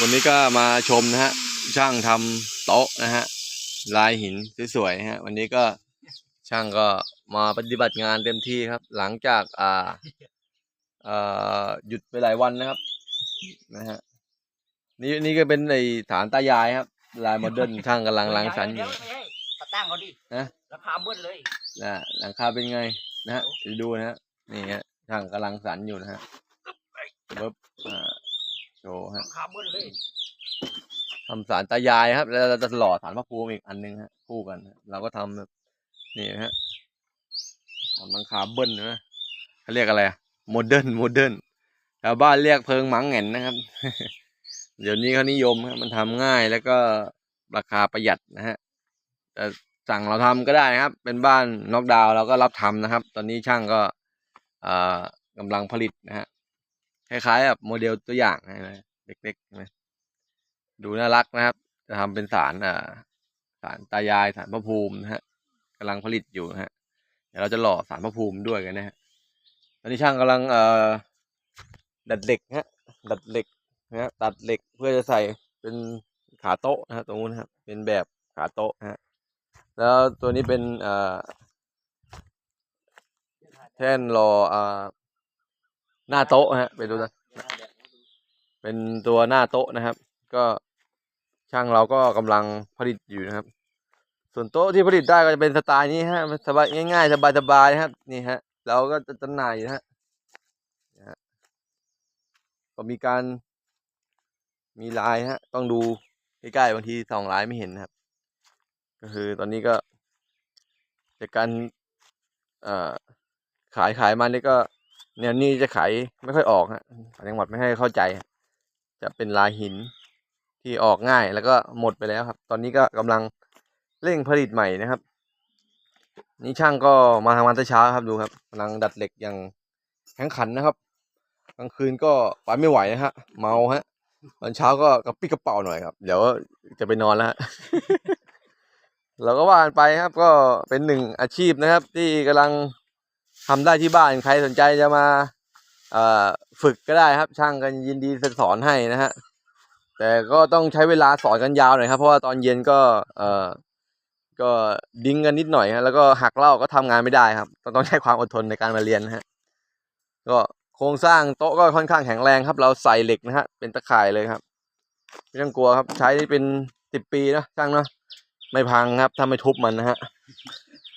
วันนี้ก็มาชมนะฮะ ช่างทำโต๊ะนะฮะ ลายหินสวยๆนะฮะ วันนี้ก็ช่างก็มาปฏิบัติงานเต็มที่ครับ หลังจากอ่าเอ่อหยุดไปหลายวันนะครับ นะฮะ นี่นี่ก็เป็นไอฐานตายายครับ ลายโมเดิร์นช่างกำลังล้างสันอยู่เดี๋วไม่ให้มาตั้งเขาดิฮะราคาเบิ้ลเลยนะหลังคาเป็นไงนะฮะไปดูนะฮะนี่ฮะช่างกำลังสันอยู่นะฮะปึ๊บอ่า โชว์ฮะราคาเบิ้ลเลยทำสารตายายครับ แล้วเราจะหล่อสารพระภูมิอีกอันหนึงฮะคู่กันฮะเราก็ทำแบบนี่นะฮะทำหลังคาเบิ้ลนะเขาเรียกอะไรโมเดิร์นโมเดิร์นชาวบ้านเรียกเพิงหมังแหงนนะครับ เดี๋ยวนี้เขานิยมครับมันทำง่ายแล้วก็ราคาประหยัดนะฮะแต่สั่งเราทำก็ได้นะครับ เป็นบ้านน็อกดาวน์เราก็รับทำนะครับ ตอนนี้ช่างก็อ่ากำลังผลิตนะฮะ คล้ายๆแบบโมเดลตัวอย่างใช่ไหมเล็กๆใช่ไหมดูน่ารักนะครับ จะทำเป็นสารอ่าสารตายายสารพระภูมินะฮะกำลังผลิตอยู่นะฮะเดี๋ยวเราจะหล่อสารพระภูมิด้วยกันนะฮะตอนนี้ช่างกำลังเอ่อดัดเหล็กฮะดัดเหล็กนะฮะตัดเหล็กเพื่อจะใส่เป็นขาโต๊ะนะฮะตรงนู้นครับเป็นแบบขาโต๊ะนะฮะแล้วตัวนี้เป็นเอ่อแท่นรออ่า หน้าโต๊ะฮะไปดูนะเป็นตัวหน้าโต๊ะนะครับ ก็ช่างเราก็กำลังผลิตอยู่นะครับ ส่วนโต๊ะที่ผลิตได้ก็จะเป็นสไตล์นี้ฮะสบายง่ายๆ สบายๆนะครับ นี่ฮะ เราก็จะจำหน่ายอยู่นะฮะก็มีการ มีลายฮะ ต้องดูใกล้ๆบางทีสองลายไม่เห็นนะครับ ก็คือตอนนี้ก็จากการขายขายมันนี่ก็ แนวนี้จะขายไม่ค่อยออกฮะจังหวัดไม่ให้เข้าใจ จะเป็นลายหินที่ออกง่ายแล้วก็หมดไปแล้วครับ ตอนนี้ก็กำลังเร่งผลิตใหม่นะครับ นี่ช่างก็มาทำงานแต่เช้าครับดูครับกำลังดัดเหล็กอย่างแข็งขันนะครับกลางคืนก็ไปไม่ไหวนะฮะ เมาฮะตอนเช้าก็กระปี้กระเป๋าหน่อยครับ เดี๋ยวจะไปนอนแล้วฮะเราก็ว่ากันไปครับ ก็เป็นหนึ่งอาชีพนะครับ ที่กำลัง ทำได้ที่บ้านใครสนใจจะมาฝึกก็ได้ครับ ช่างกันยินดีสอนให้นะฮะแต่ก็ต้องใช้เวลาสอนกันยาวหน่อยครับ เพราะว่าตอนเย็นก็เอ่อก็ดิ้งกันนิดหน่อยฮะแล้วก็หักเล่าก็ทำงานไม่ได้ครับต้องต้องใช้ความอดทนในการมาเรียนนะฮะก็โครงสร้างโต๊ะก็ค่อนข้างแข็งแรงครับ เราใส่เหล็กนะฮะเป็นตะข่ายเลยครับไม่ต้องกลัวครับ ใช้เป็นสิบปีนะช่างเนาะไม่พังครับถ้าไม่ทุบมันนะฮะ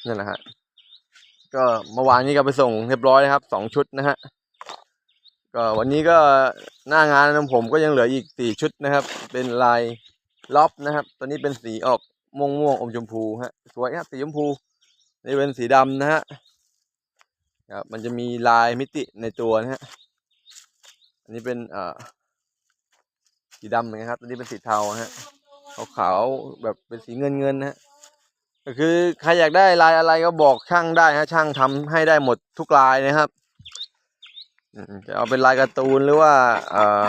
นั่นแหละฮะ ก็เมื่อวานนี้ก็ไปส่งเรียบร้อยนะครับสองชุดนะฮะก็วันนี้ก็หน้างานของผมก็ยังเหลืออีกสี่ชุดนะครับ เป็นลายล็อบนะครับ ตัวนี้เป็นสีออกม่วงม่วงอมชมพูฮะสวยครับสีชมพูนี่เป็นสีดำนะฮะครับมันจะมีลายมิติในตัวนะฮะอันนี้เป็นเอ่อสีดำนกันครับตัวนี้เป็นสีเทาฮะขาวๆแบบเป็นสีเงินเงินๆนะฮะ คือใครอยากได้ลายอะไรก็บอกช่างได้ฮะช่างทำให้ได้หมดทุกลายนะครับจะเอาเป็นลายการ์ตูนหรือว่าเออ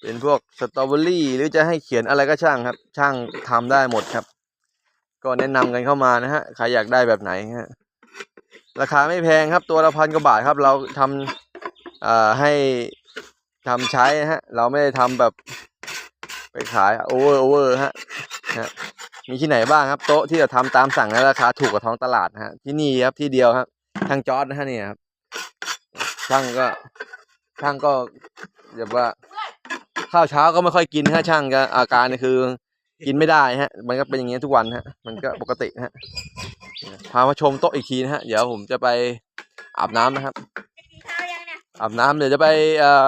เป็นพวกสตรอเบอรี่หรือจะให้เขียนอะไรก็ช่างครับ ช่างทำได้หมดครับ ก็แนะนำกันเข้ามานะฮะใครอยากได้แบบไหนฮะราคาไม่แพงครับตัวละพันกว่าบาทครับ เราทำเอ่อให้ทำใช้ฮะ เราไม่ได้ทำแบบไปขายโอเวอร์โอเวอร์ฮะฮะ มีที่ไหนบ้างครับโต๊ะที่เราทำตามสั่งและราคาถูกกว่าท้องตลาดนะฮะที่นี่ครับที่เดียวครับทางจอร์ดนะฮะเนี่ยครับช่างก็ช่างก็แบบว่าข้าวเช้าก็ไม่ค่อยกินฮะช่างก็อาการนี่คือ กินไม่ได้ฮะ มันก็เป็นอย่างเงี้ยทุกวันฮะ มันก็ปกติฮะพามาชมโต๊ะอีกทีนะฮะ เดี๋ยวผมจะไปอาบน้ำนะครับอาบน้ำเดี๋ยวจะไปเอ่อ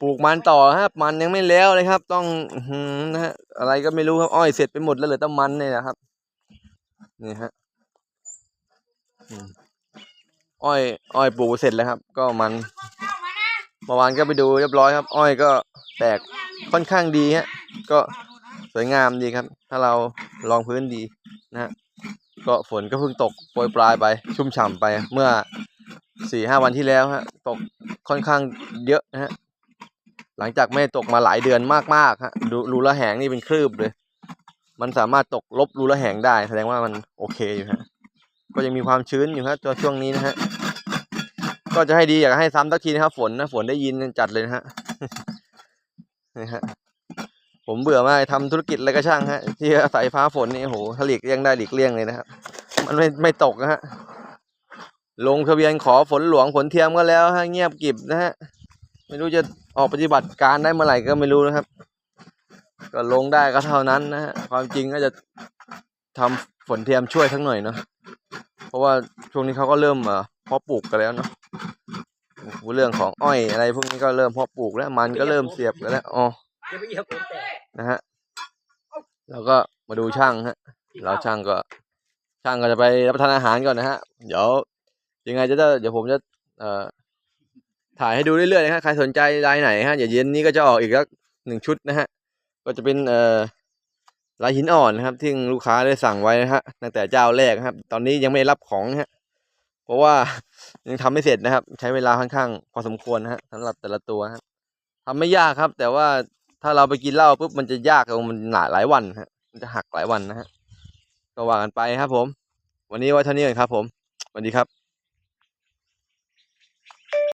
ปลูกมันต่อครับมันยังไม่แล้วเลยครับ ต้องอื้อหือนะฮะอะไรก็ไม่รู้ครับอ้อยเสร็จไปหมดแล้วเหลือแต่มันเนี่ยนะครับนี่ฮะอ้อยอ้อยปลูกเสร็จแล้วครับ ก็มันเมื่อวานก็ไปดูเรียบร้อยครับ อ้อยก็แตกค่อนข้างดีฮะ ก็สวยงามดีครับ ถ้าเราลองพื้นดีนะฮะก็ฝนก็เพิ่งตกโปรยปลายไป ชุ่มฉ่ำไปเมื่อสี่ห้าวันที่แล้วฮะ ตกค่อนข้างเยอะนะฮะ หลังจากไม่ตกมาหลายเดือนมากๆฮะดูรูละแหงนี่เป็นคลืบเลย มันสามารถตกลบรูละแหงได้ แสดงว่ามันโอเคอยู่ฮะก็ยังมีความชื้นอยู่ฮะตัวช่วงนี้นะฮะก็จะให้ดีอยากให้ซ้ำสักทีนะครับ ฝนนะฝนได้ยินจัดเลยนะฮะนี่ฮะผมเบื่อมากทำธุรกิจอะไรก็ช่างฮะ ที่อาศัยฟ้าฝนนี่โหถ้าหลีกเลี่ยงได้หลีกเลี่ยงเลยนะครับมันไม่ไม่ตกนะฮะลงทะเบียนขอฝนหลวงฝนเทียมก็แล้วฮะเงียบกิบนะฮะไม่รู้จะ ออกปฏิบัติการได้เมื่อไหร่ก็ไม่รู้นะครับ ก็ลงได้ก็เท่านั้นนะฮะความจริงก็จะทำฝนเทียมช่วยทั้งหน่อยเนาะเพราะว่าช่วงนี้เขาก็เริ่มเอ่อเพาะปลูกกันแล้วเนาะเรื่องของอ้อยอะไรพวกนี้ก็เริ่มเพาะปลูกแล้ว มันก็เริ่มเสียบกันแล้วอ๋อนะฮะแล้วก็มาดูช่างฮะเราช่างก็ ช่างก็จะไปรับประทานอาหารก่อนนะฮะ เดี๋ยวยังไงจะได้เดี๋ยวผมจะเอ่อ ถ่ายให้ดูเรื่อยๆนะฮะใครสนใจรายไหนฮะเดี๋ยวเย็นนี้ก็จะออกอีกสักหนึ่งชุดนะฮะก็จะเป็นเอ่อลายหินอ่อนนะครับ ที่ลูกค้าได้สั่งไว้นะฮะตั้งแต่เจ้าแรกครับ ตอนนี้ยังไม่รับของนะฮะเพราะว่ายังทำไม่เสร็จนะครับ ใช้เวลาค่อนข้างพอสมควรนะฮะสำหรับแต่ละตัวครับทำไม่ยากครับ แต่ว่าถ้าเราไปกินเหล้าปุ๊บมันจะยากลงมันหนาหลายวันฮะมันจะหักหลายวันนะฮะก็ว่ากันไปครับผม วันนี้ไว้เท่านี้ก่อนครับผมสวัสดีครับ